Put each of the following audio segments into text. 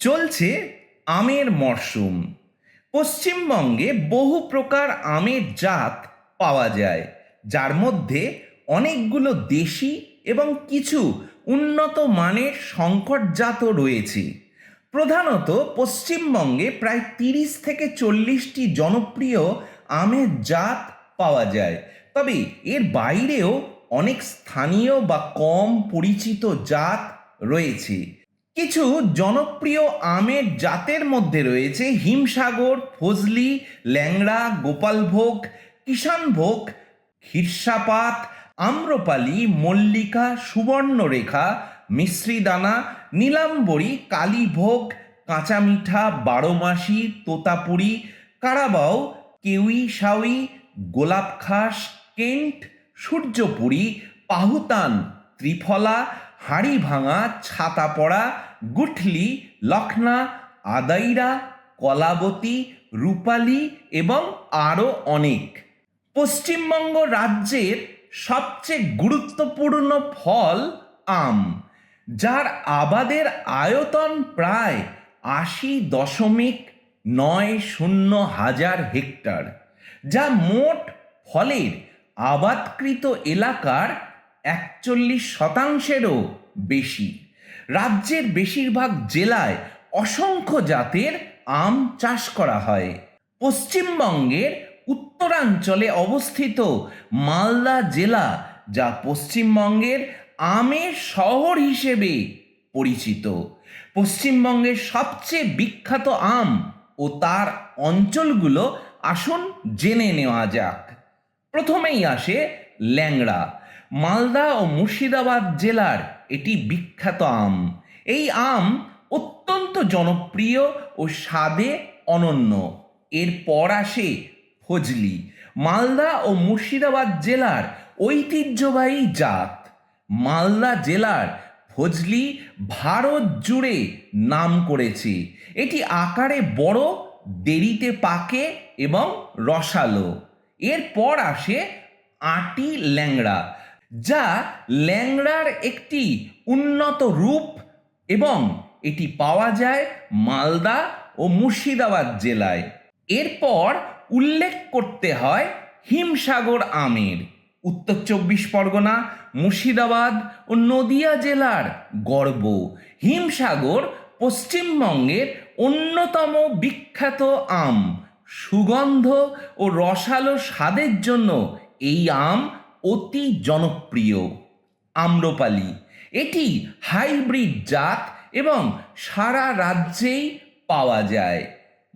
চলছে আমের মরশুম পশ্চিমবঙ্গে বহু প্রকার আমের জাত পাওয়া যায়, যার মধ্যে অনেকগুলো দেশি এবং কিছু উন্নত মানের সংকট জাতও রয়েছে। প্রধানত পশ্চিমবঙ্গে প্রায় তিরিশ থেকে চল্লিশটি জনপ্রিয় আমের জাত পাওয়া যায়। তবে এর বাইরেও অনেক স্থানীয় বা কম পরিচিত জাত রয়েছে। কিছু জনপ্রিয় আমের জাতের মধ্যে রয়েছে হিমসাগর, ফজলি, ল্যাংড়া, গোপালভোগ কিষানভোগ ক্ষীরসাপাত, আম্রপালি, মল্লিকা, সুবর্ণরেখা, মিশ্রিদানা, নীলাম্বরী, কালীভোগ, কাঁচামিঠা, বারোমাসি, তোতাপুরি, কারাবাও কেউই সাউই গোলাপখাস, কেন্ট, সূর্যপুরী, পাহুতান, ত্রিফলা হাড়ি ভাঙা ছাতা পড়া গুঠলি, লখনা, আদাইরা, কলাবতী, রূপালী এবং আরও অনেক। পশ্চিমবঙ্গ রাজ্যের সবচেয়ে গুরুত্বপূর্ণ ফল আম, যার আবাদের আয়তন প্রায় আশি দশমিক নয় শূন্য হাজার হেক্টর, যা মোট ফলের আবাদকৃত এলাকার একচল্লিশ শতাংশেরও বেশি। রাজ্যের বেশিরভাগ জেলায় অসংখ্য জাতের আম চাষ করা হয়। পশ্চিমবঙ্গের উত্তরাঞ্চলে অবস্থিত মালদা জেলা, যা পশ্চিমবঙ্গের আমের শহর হিসেবে পরিচিত। পশ্চিমবঙ্গের সবচেয়ে বিখ্যাত আম ও তার অঞ্চলগুলো আসুন জেনে নেওয়া যাক। প্রথমেই আসে ল্যাংড়া। মালদা ও মুর্শিদাবাদ জেলার এটি বিখ্যাত আম। এই আম অত্যন্ত জনপ্রিয় ও স্বাদে অনন্য। এরপর আসে ফজলি। মালদা ও মুর্শিদাবাদ জেলার ঐতিহ্যবাহী জাত। মালদা জেলার ফজলি ভারত জুড়ে নাম করেছে। এটি আকারে বড়, দেরিতে পাকে এবং রসালো। এরপর আসে আটি ল্যাংড়া। যা ল্যাংড়ার একটি উন্নত রূপ এবং এটি পাওয়া যায় মালদা ও মুর্শিদাবাদ জেলায়। এরপর উল্লেখ করতে হয় হিমসাগর আমের। উত্তর চব্বিশ পরগনা, মুর্শিদাবাদ ও নদিয়া জেলার গর্ব। হিমসাগর পশ্চিমবঙ্গের অন্যতম বিখ্যাত আম। সুগন্ধ ও রসালো স্বাদের জন্য এই আম অতি জনপ্রিয় আম্রপালি। এটি হাইব্রিড জাত এবং সারা রাজ্যেই পাওয়া যায়।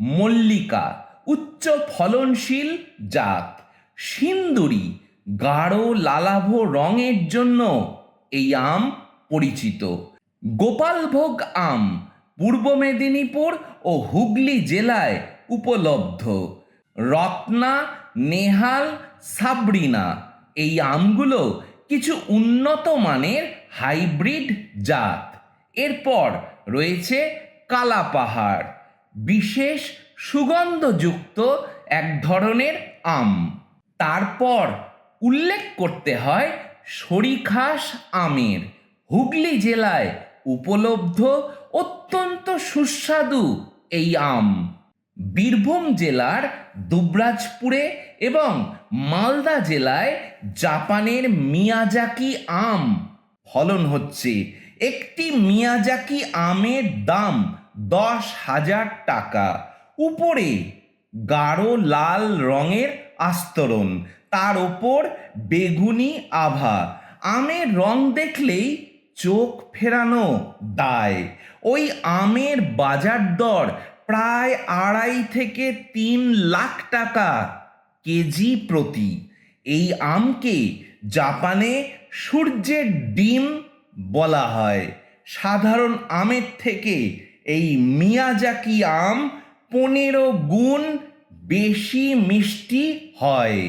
মল্লিকা, উচ্চ ফলনশীল জাত। সিন্দুরি, গাঢ় লালাভ রঙের জন্য এই আম পরিচিত। গোপালভোগ আম পূর্ব মেদিনীপুর ও হুগলি জেলায় উপলব্ধ। রত্না, নেহাল, সাবরিনা। এই আমগুলো কিছু উন্নত মানের হাইব্রিড জাত। এরপর রয়েছে কালাপাহাড় বিশেষ সুগন্ধযুক্ত এক ধরনের আম। তারপর উল্লেখ করতে হয় সরিখাস আমের। হুগলি জেলায় উপলব্ধ অত্যন্ত সুস্বাদু এই আম। বীরভূম জেলার দুবরাজপুরে এবং মালদা জেলায় জাপানের মিয়াজাকি আম ফলন হচ্ছে। একটি মিয়াজাকি আমের দাম দশ হাজার টাকা। উপরে গাঢ় লাল রঙের আস্তরণ, তার ওপর বেগুনি আভা। আমের রং দেখলেই চোখ ফেরানো দায়। ওই আমের বাজার দর প্রায় আড়াই থেকে তিন লাখ টাকা কেজি প্রতি। এই আমকে জাপানে সূর্যের ডিম বলা হয়। সাধারণ আমের থেকে এই মিয়াজাকি আম পনেরো গুণ বেশি মিষ্টি হয়।